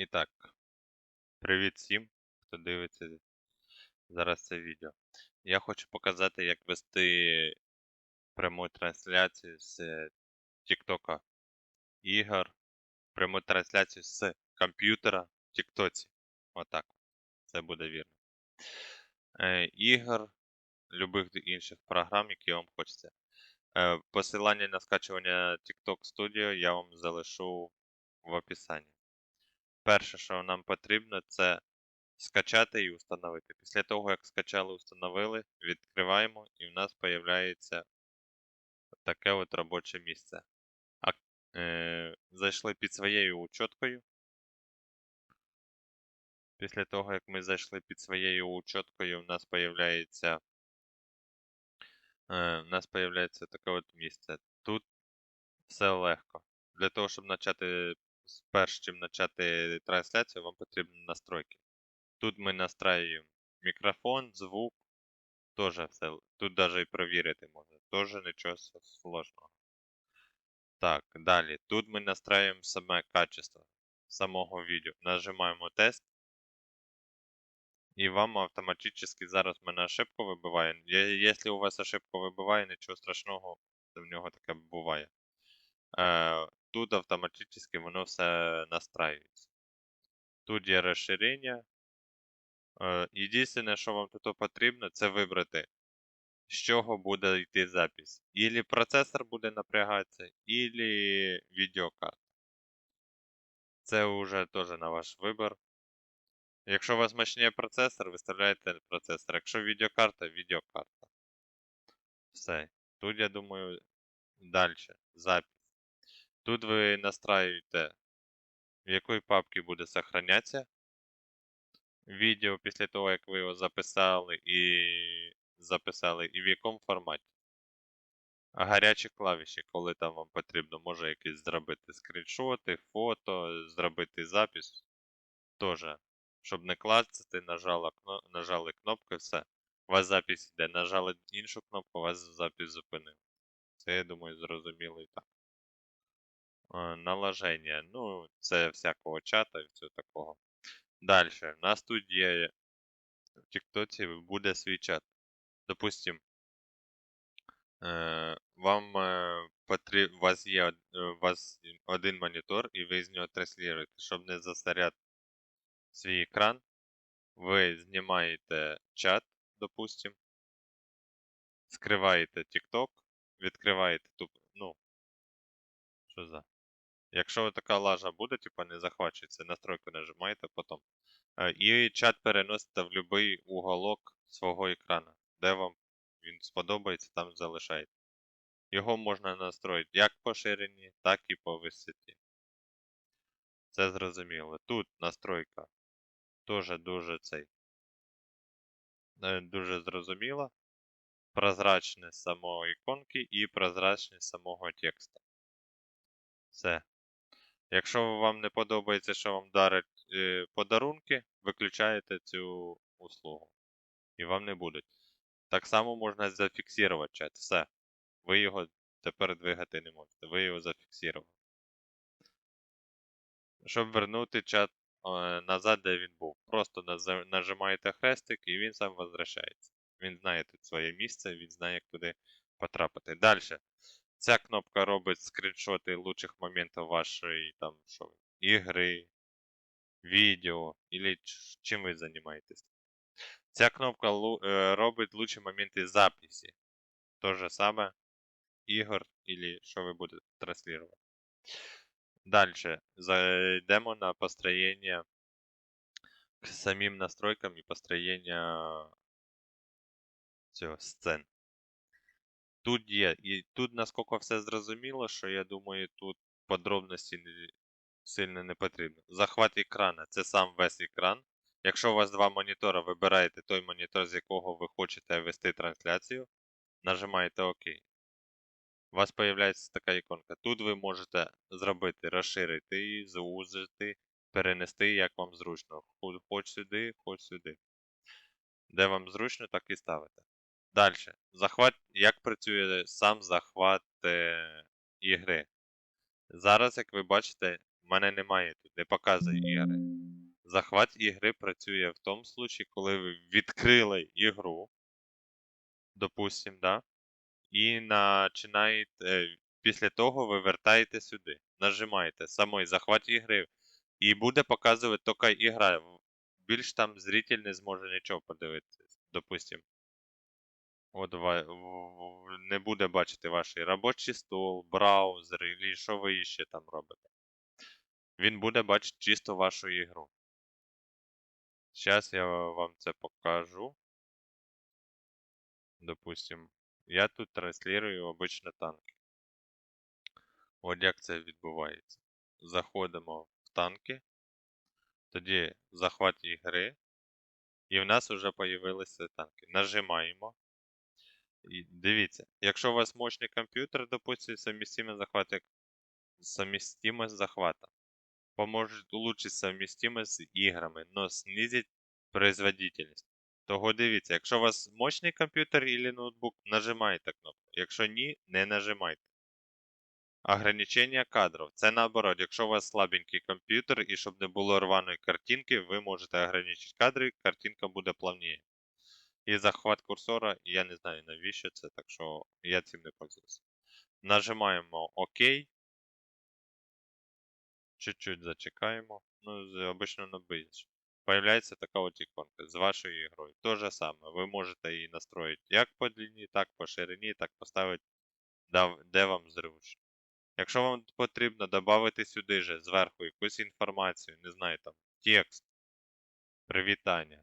І так, привіт всім, хто дивиться зараз це відео. Я хочу показати, як вести пряму трансляцію з TikTok ігор, пряму трансляцію з комп'ютера в TikTok. Отак. Це буде вірно. Е, ігор, любих інших програм, які вам хочеться. Е, посилання на скачування TikTok Studio я вам залишу в описанні. Перше, що нам потрібно, це скачати і встановити. Після того, як скачали, встановили, відкриваємо, і в нас з'являється таке от робоче місце. А, е, зайшли під своєю учоткою. Після того, як ми зайшли під своєю учоткою, в нас з'являється е, в нас появляється таке от місце. Тут все легко. Для того, щоб почати перш чим почати трансляцію, вам потрібні настройки. Тут ми настраюємо мікрофон, звук, теж все. Тут навіть і перевірити можна. Теж нічого сложного. Так, далі. Тут ми настраюємо саме качество самого відео. Нажимаємо тест. І вам автоматично зараз мене ошибку вибиває. Якщо у вас ошибку вибиває, нічого страшного, в нього таке буває. Тут автоматично воно все настраюється. Тут є розширення. Єдине, що вам тут потрібно, це вибрати, з чого буде йти запись. Ілі процесор буде напрягатися, ілі відеокарта. Це вже теж на ваш вибір. Якщо у вас мощніє процесор, виставляєте процесор. Якщо відеокарта, відеокарта. Все. Тут, я думаю, далі. Запись. Тут ви настраюєте, в якій папці буде сохранятися відео після того, як ви його записали і записали, і в якому форматі. А гарячі клавіші, коли там вам потрібно, може якісь зробити скріншоти, фото, зробити запис. Теж. Щоб не клацати, нажали, нажали кнопку все. У вас запись йде. Нажали іншу кнопку, у вас запис зупинив. Це, я думаю, зрозуміло і так. Наложення. Ну, це всякого чата і всього такого. Далі. У нас тут є в Тіктоці буде свій чат. Допустим, вам у вас є у вас один монітор, і ви з нього транслюєте. Щоб не засоряти свій екран, ви знімаєте чат, допустим, скриваєте TikTok, відкриваєте ту, ну, що за? Якщо така лажа буде, типа не захвачується, настройку нажимаєте потім. Е, І чат переносите в будь-який уголок свого екрану, де вам він сподобається, там залишаєте. Його можна настроїти як по ширині, так і по висоті. Це зрозуміло. Тут настройка теж дуже цей. е, Дуже зрозуміла. Прозрачність самої іконки і прозрачність самого текста. Все. Якщо вам не подобається, що вам дарять е, подарунки, виключаєте цю услугу. І вам не будуть. Так само можна зафіксувати чат. Все. Ви його тепер двигати не можете. Ви його зафіксували. Щоб вернути чат е, назад, де він був. Просто нажимаєте хрестик і він сам возвращається. Він знає тут своє місце, він знає, куди потрапити. Далі. Ця кнопка робить скріншоти лучших моментів вашої там, що, ігри, відео, ч- чим ви займаєтесь. Ця кнопка е, робить лучші моменти записі. То же саме ігор, или що ви будете транслювати. Дальше. Зайдемо на построєння к самим настройкам і построєння цього сцен. Тут є, і тут наскільки все зрозуміло, що я думаю, тут подробності не, сильно не потрібно. Захват екрана це сам весь екран. Якщо у вас два монітори, вибираєте той монітор, з якого ви хочете вести трансляцію, нажимаєте ОК. У вас з'являється така іконка. Тут ви можете зробити, розширити її, звузити, перенести, як вам зручно. Хоч сюди, хоч сюди. Де вам зручно, так і ставите. Далі. Захват, як працює сам захват е, ігри. Зараз, як ви бачите, в мене немає тут, не показує ігри. Захват ігри працює в тому случаї, коли ви відкрили ігру, допустим, да? І починаєте, після того ви вертаєте сюди, нажимаєте самий захват ігри, і буде показувати тільки ігра. Більш там зритель не зможе нічого подивитися, допустим. От не буде бачити ваш робочий стол, браузер, і що ви ще там робите. Він буде бачити чисто вашу ігру. Зараз я вам це покажу. Допустим, я тут транслюю обично танки. От як це відбувається. Заходимо в танки, тоді захват ігри, і в нас вже з'явилися танки. Нажимаємо. І дивіться, якщо у вас мощний комп'ютер, допустим, совместимый захват, як совместимость захвата, поможет улучшить совместимость з іграми, но снизить производительність. Того дивіться, якщо у вас мощний комп'ютер або ноутбук, нажимайте кнопку. Якщо ні, не нажимайте. Ограничення кадрів. Це наоборот, якщо у вас слабенький комп'ютер і щоб не було рваної картинки, ви можете ограничити кадри, картинка буде плавніше. І захват курсора, я не знаю навіщо це, так що я цим не пользуюся. Нажимаємо ОК. Чуть-чуть зачекаємо. Ну, обично на бейдж. Появляється така от іконка з вашою ігрою. То же саме. Ви можете її настроїти як по длині, так по ширині, так поставити, де вам зручно. Якщо вам потрібно додати сюди же зверху якусь інформацію, не знаю, там, текст, привітання.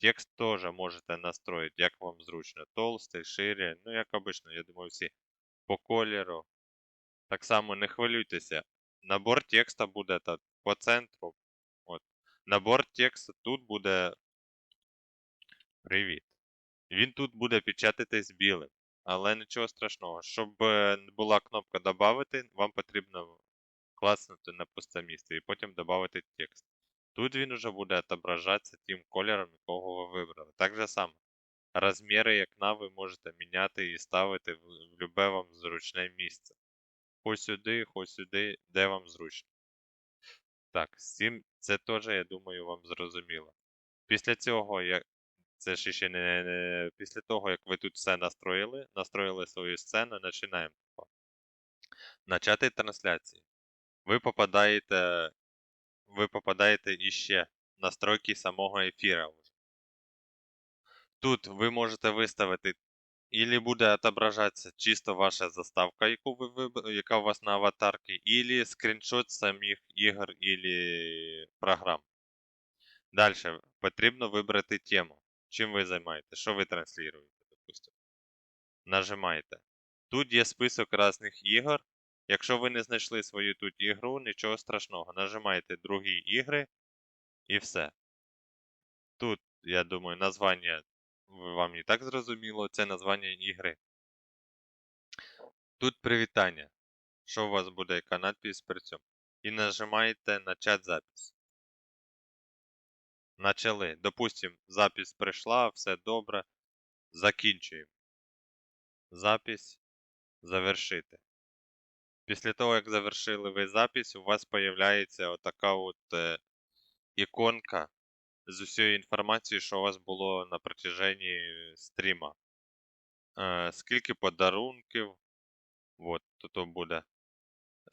Текст теж можете настроїти, як вам зручно. Толстий, шире, ну як обично, я думаю, всі по кольору. Так само не хвилюйтеся. Набор текста буде та, по центру. От. Набор тексту тут буде. Привіт. Він тут буде печататись білим. Але нічого страшного. Щоб е, була кнопка Добавити, вам потрібно класнути на пусте місце і потім додати текст. Тут він вже буде отображатися тим кольором, якого ви вибрали. Так же само. Розміри вікна ви можете міняти і ставити в, любе вам зручне місце. Хоч сюди, хоч сюди, де вам зручно. Так, з це теж, я думаю, вам зрозуміло. Після цього, як це ж ще не, не після того, як ви тут все настроїли, настроїли свою сцену, починаємо. Начати трансляції. Ви попадаєте, ви попадаєте іще в настройки самого ефіра. Тут ви можете виставити, ілі буде отображатися чисто ваша заставка, яку ви яка у вас на аватарці, ілі скріншот самих ігор, ілі програм. Далі потрібно вибрати тему. Чим ви займаєтесь, що ви транслюєте, допустимо. Нажимаєте. Тут є список різних ігор. Якщо ви не знайшли свою тут ігру, нічого страшного. Нажимаєте другі ігри і все. Тут, я думаю, названня вам і так зрозуміло, це названня ігри. Тут привітання. Що у вас буде, яка надпись при цьому. І нажимаєте начать запись. Начали. Допустим, запись прийшла, все добре. Закінчуємо. Запись. Завершити. Після того, як завершили ви запись, у вас з'являється отака от е, іконка з усією інформацією, що у вас було на протяженні стріма. Е, скільки подарунків. От, тут буде.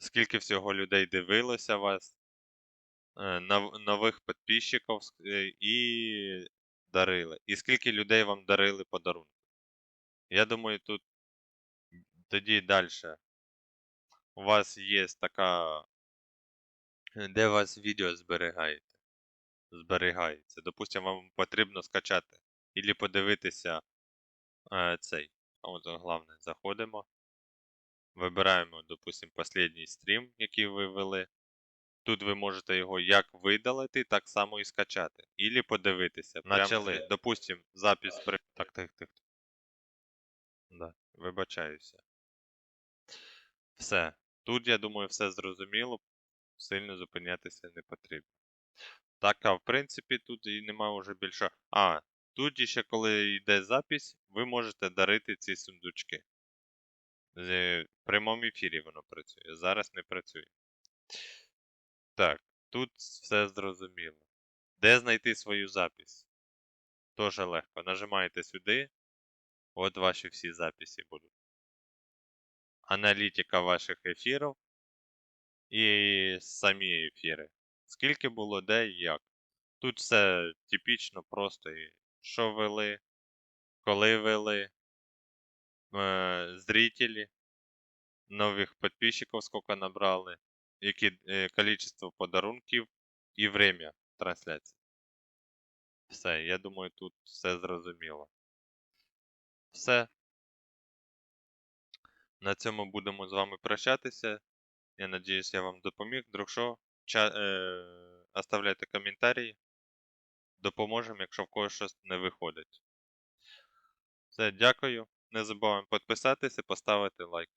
Скільки всього людей дивилося вас. Е, нов- нових підписчиків і дарили. І скільки людей вам дарили подарунки. Я думаю, тут тоді далі. У вас є така. Де у вас відео зберігаєте? Зберігається. Допустимо, вам потрібно скачати. Ілі подивитися е, цей. От головне, заходимо. Вибираємо, допустимо, останній стрім, який ви вели. Тут ви можете його як видалити, так само і скачати. Ілі подивитися. Почали. Допустим, запис при. Так, так, так. Да, вибачаюся. Все. Тут, я думаю, все зрозуміло. Сильно зупинятися не потрібно. Так, а в принципі, тут і немає вже більше. А, тут ще коли йде запись, ви можете дарити ці сундучки. В прямому ефірі воно працює. Зараз не працює. Так, тут все зрозуміло. Де знайти свою запись? Тоже легко. Нажимаєте сюди. От ваші всі записи будуть. Аналітика ваших ефірів і самі ефіри. Скільки було, де і як. Тут все типічно, просто що вели, коли вели, е, зрителі, нових підписчиків скільки набрали, які е, количество подарунків і время трансляції. Все, я думаю, тут все зрозуміло. Все. На цьому будемо з вами прощатися. Я надіюсь, я вам допоміг. Друг що, ча- е- оставляйте коментарі. Допоможемо, якщо в когось щось не виходить. Все, дякую. Не забуваємо підписатися поставити лайк.